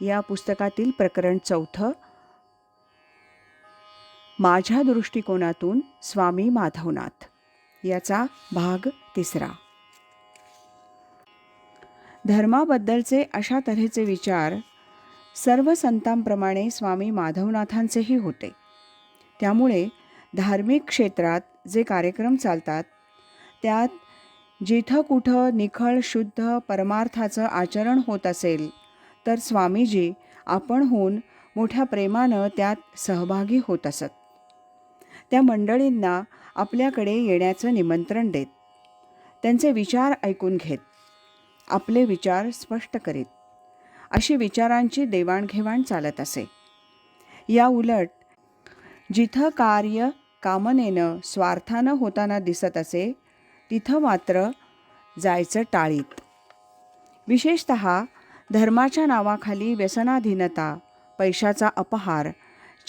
या पुस्तकातील प्रकरण चौथं. माझ्या दृष्टिकोनातून स्वामी माधवनाथ. याचा भाग तिसरा. धर्माबद्दलचे अशा तऱ्हेचे विचार सर्व संतांप्रमाणे स्वामी माधवनाथांचेही होते. त्यामुळे धार्मिक क्षेत्रात जे कार्यक्रम चालतात त्यात जिथं कुठं निखळ शुद्ध परमार्थाचं आचरण होत असेल तर स्वामीजी आपणहून मोठ्या प्रेमानं त्यात सहभागी होत असत. त्या मंडळींना आपल्याकडे येण्याचं निमंत्रण देत. त्यांचे विचार ऐकून घेत. आपले विचार स्पष्ट करीत. अशी विचारांची देवाणघेवाण चालत असे. या उलट जिथं कार्य कामनेनं स्वार्थानं होताना दिसत असे तिथं मात्र जायचं टाळीत. विशेषत धर्माच्या नावाखाली व्यसनाधीनता पैशाचा अपहार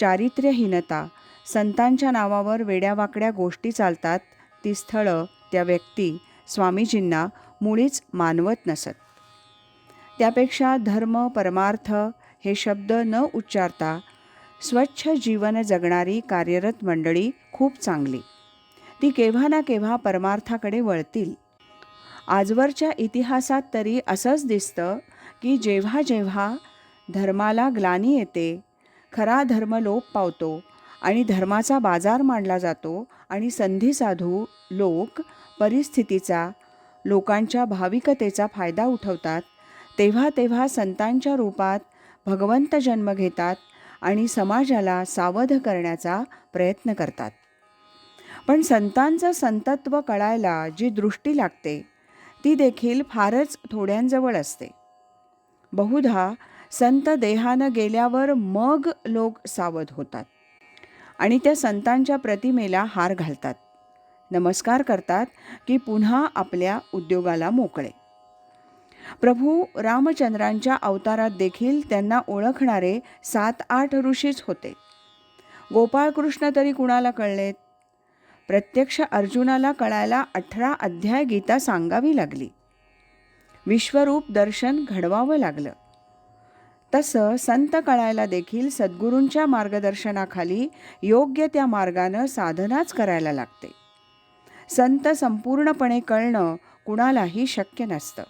चारित्र्यहीनता संतांच्या नावावर वेड्यावाकड्या गोष्टी चालतात ती स्थळं त्या व्यक्ती स्वामीजींना मुळीच मानवत नसत. त्यापेक्षा धर्म परमार्थ हे शब्द न उच्चारता स्वच्छ जीवन जगणारी कार्यरत मंडळी खूप चांगली. ती केव्हा ना केव्हा परमार्थाकडे वळतील. आजवरच्या इतिहासात तरी असंच दिसतं की जेव्हा जेव्हा धर्माला ग्लानी येते खरा धर्म लोप पावतो आणि धर्माचा बाजार मांडला जातो आणि संधी साधू लोक परिस्थितीचा लोकांच्या भाविकतेचा फायदा उठवतात तेव्हा तेव्हा संतांच्या रूपात भगवंत जन्म घेतात आणि समाजाला सावध करण्याचा प्रयत्न करतात. पण संतांचं संतत्व कळायला जी दृष्टी लागते ती देखील फारच थोड्यांजवळ असते. बहुधा संत देहानं गेल्यावर मग लोक सावध होतात आणि त्या संतांच्या प्रतिमेला हार घालतात. नमस्कार करतात की पुन्हा आपल्या उद्योगाला मोकळे. प्रभू रामचंद्रांच्या अवतारात देखील त्यांना ओळखणारे सात आठ ऋषीच होते. गोपाळकृष्ण तरी कुणाला कळलेत? प्रत्यक्ष अर्जुनाला कळायला अठरा अध्याय गीता सांगावी लागली. विश्वरूप दर्शन घडवावं लागलं. तसं संत कळायला देखील सद्गुरूंच्या मार्गदर्शनाखाली योग्य त्या मार्गानं साधनाच करायला लागते. संत संपूर्णपणे कळणं कुणालाही शक्य नसतं.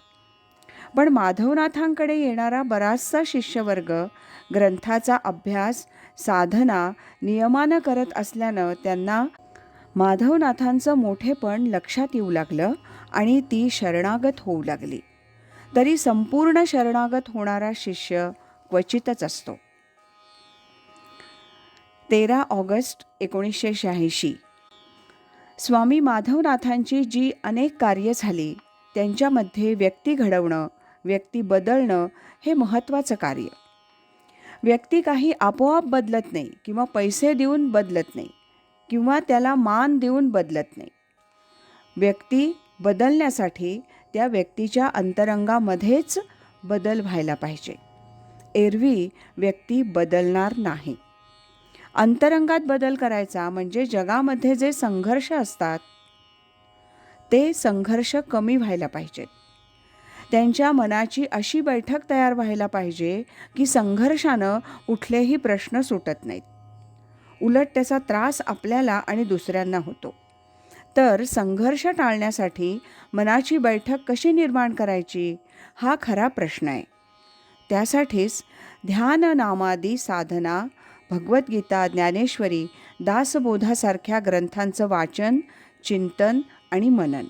पण माधवनाथांकडे येणारा बराचसा शिष्यवर्ग ग्रंथाचा अभ्यास साधना नियमानं करत असल्यानं त्यांना माधवनाथांचं मोठेपण लक्षात येऊ लागलं आणि ती शरणागत होऊ लागली. तरी संपूर्ण शरणागत होणारा शिष्य क्वचितच असतो. तेरा ऑगस्ट एकोणीसशे शहाऐंशी. स्वामी माधवनाथांची जी अनेक कार्य झाली त्यांच्यामध्ये व्यक्ती घडवणं व्यक्ती बदलणं हे महत्त्वाचं कार्य. व्यक्ती काही आपोआप बदलत नाही किंवा पैसे देऊन बदलत नाही किंवा त्याला मान देऊन बदलत नाही. व्यक्ती बदलण्यासाठी त्या व्यक्तीच्या अंतरंगामध्येच बदल व्हायला पाहिजे. एरवी व्यक्ती बदलणार नाही. अंतरंगात बदल करायचा म्हणजे जगामध्ये जे संघर्ष असतात ते संघर्ष कमी व्हायला पाहिजेत. त्यांच्या मनाची अशी बैठक तयार व्हायला पाहिजे की संघर्षानं कुठलेही प्रश्न सुटत नाहीत. उलट त्याचा त्रास आपल्याला आणि दुसऱ्यांना होतो. तर संघर्ष टाळण्यासाठी मनाची बैठक कशी निर्माण करायची हा खरा प्रश्न आहे. त्यासाठीच ध्यान नामादी साधना भगवद्गीता ज्ञानेश्वरी दासबोधासारख्या ग्रंथांचं वाचन चिंतन आणि मनन.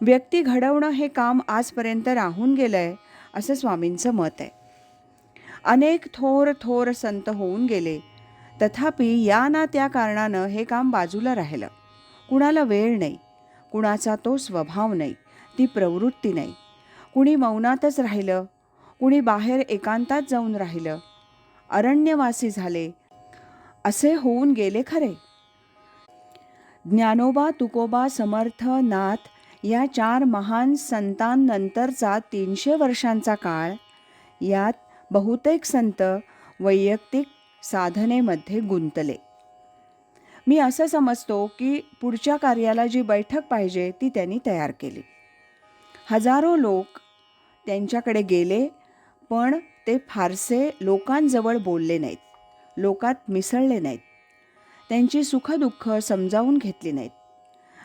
व्यक्ती घडवणं हे काम आजपर्यंत राहून गेलं आहे असं स्वामींचं मत आहे. अनेक थोर थोर संत होऊन गेले. तथापि या ना त्या कारणानं हे काम बाजूला राहिलं. कुणाला वेळ नाही कुणाचा तो स्वभाव नाही ती प्रवृत्ती नाही. कुणी मौनातच राहिलं कुणी बाहेर एकांतात जाऊन राहिलं. अरण्यवासी झाले. असे होऊन गेले खरे. ज्ञानोबा तुकोबा समर्थ नाथ या चार महान संतांनंतरचा तीनशे वर्षांचा काळ यात बहुतेक संत वैयक्तिक साधनेमध्ये गुंतले. मी असं समजतो की पुढच्या कार्याला जी बैठक पाहिजे ती त्यांनी तयार केली. हजारो लोक त्यांच्याकडे गेले पण ते फारसे लोकांजवळ बोलले नाहीत. लोकात मिसळले नाहीत. त्यांची सुखदुःख समजावून घेतली नाहीत.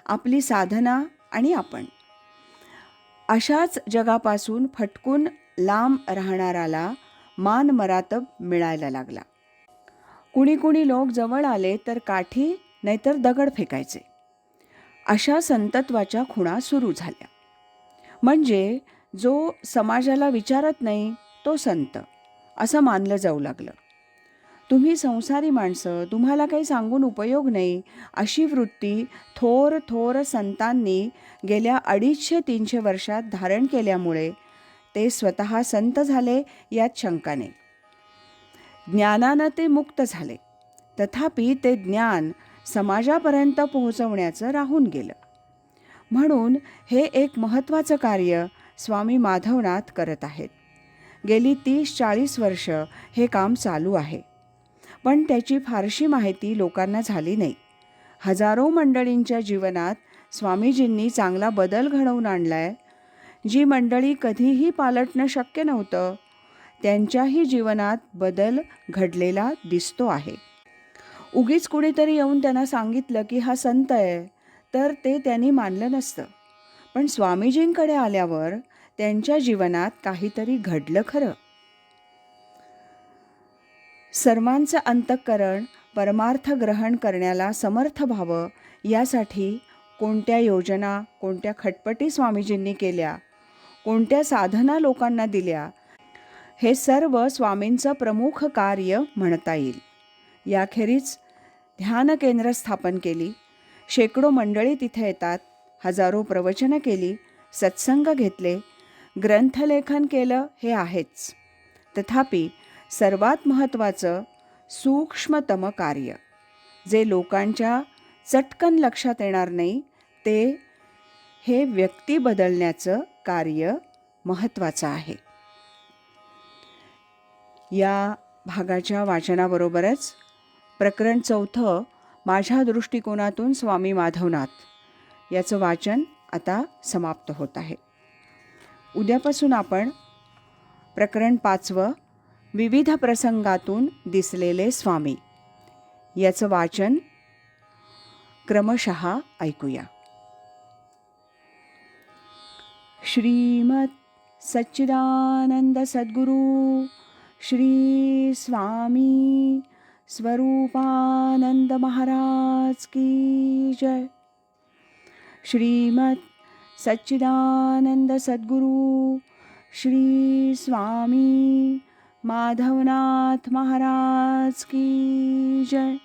आपली साधना आणि आपण. अशाच जगापासून फटकून लांब राहणाराला मान मरातब मिळायला लागला. कुणी कुणी लोक जवळ आले तर काठी नाहीतर दगड फेकायचे. अशा संतत्वाच्या खुणा सुरू झाल्या. म्हणजे जो समाजाला विचारत नाही तो संत असं मानलं जाऊ लागलं. तुम्ही संसारी माणसं तुम्हाला काही सांगून उपयोग नाही अशी वृत्ती थोर थोर संतांनी गेल्या अडीचशे तीनशे वर्षात धारण केल्यामुळे ते स्वतः संत झाले यात शंका नाही. ज्ञानानं ते मुक्त झाले. तथापि ते ज्ञान समाजापर्यंत पोहोचवण्याचं राहून गेलं. म्हणून हे एक महत्त्वाचं कार्य स्वामी माधवनाथ करत आहेत. गेली तीस चाळीस वर्ष हे काम चालू आहे. पण त्याची फारशी माहिती लोकांना झाली नाही. हजारो मंडळींच्या जीवनात स्वामीजींनी चांगला बदल घडवून आणलाय जी मंडळी कधीही पालटणं शक्य नव्हतं त्यांच्याही जीवनात बदल घडलेला दिसतो आहे. उगीच कुणीतरी येऊन त्यांना सांगितलं की हा संत आहे तर ते त्यांनी मानलं नसतं. पण स्वामीजींकडे आल्यावर त्यांच्या जीवनात काहीतरी घडलं खरं. सर्वांचं अंतःकरण परमार्थ ग्रहण करण्याला समर्थ व्हावं यासाठी कोणत्या योजना कोणत्या खटपटी स्वामीजींनी केल्या कोणत्या साधना लोकांना दिल्या हे सर्व स्वामींचं प्रमुख कार्य म्हणता येईल. याखेरीज ध्यान केंद्र स्थापन केली. शेकडो मंडळी तिथे येतात. हजारो प्रवचनं केली. सत्संग घेतले. ग्रंथलेखन केलं हे आहेच. तथापि सर्वात महत्त्वाचं सूक्ष्मतम कार्य. जे लोकांच्या चटकन लक्षात येणार नाही ते हे व्यक्ती बदलण्याचं कार्य महत्त्वाचं आहे. या भागाच्या वाचनाबरोबरच प्रकरण चौथं माझ्या दृष्टिकोनातून स्वामी माधवनाथ. याचं वाचन आता समाप्त होत आहे. उद्यापासून आपण प्रकरण पाचवं विविध प्रसंगातून दिसलेले स्वामी. याचं वाचन क्रमशः ऐकूया. श्रीमत सच्चिदानंद सद्गुरू श्री स्वामी स्वरूपानंद महाराज की जय। श्रीमत सच्चिदानंद सद्गुरू श्री स्वामी माधवनाथ महाराज की जय।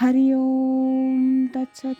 हरिओम तत्सत।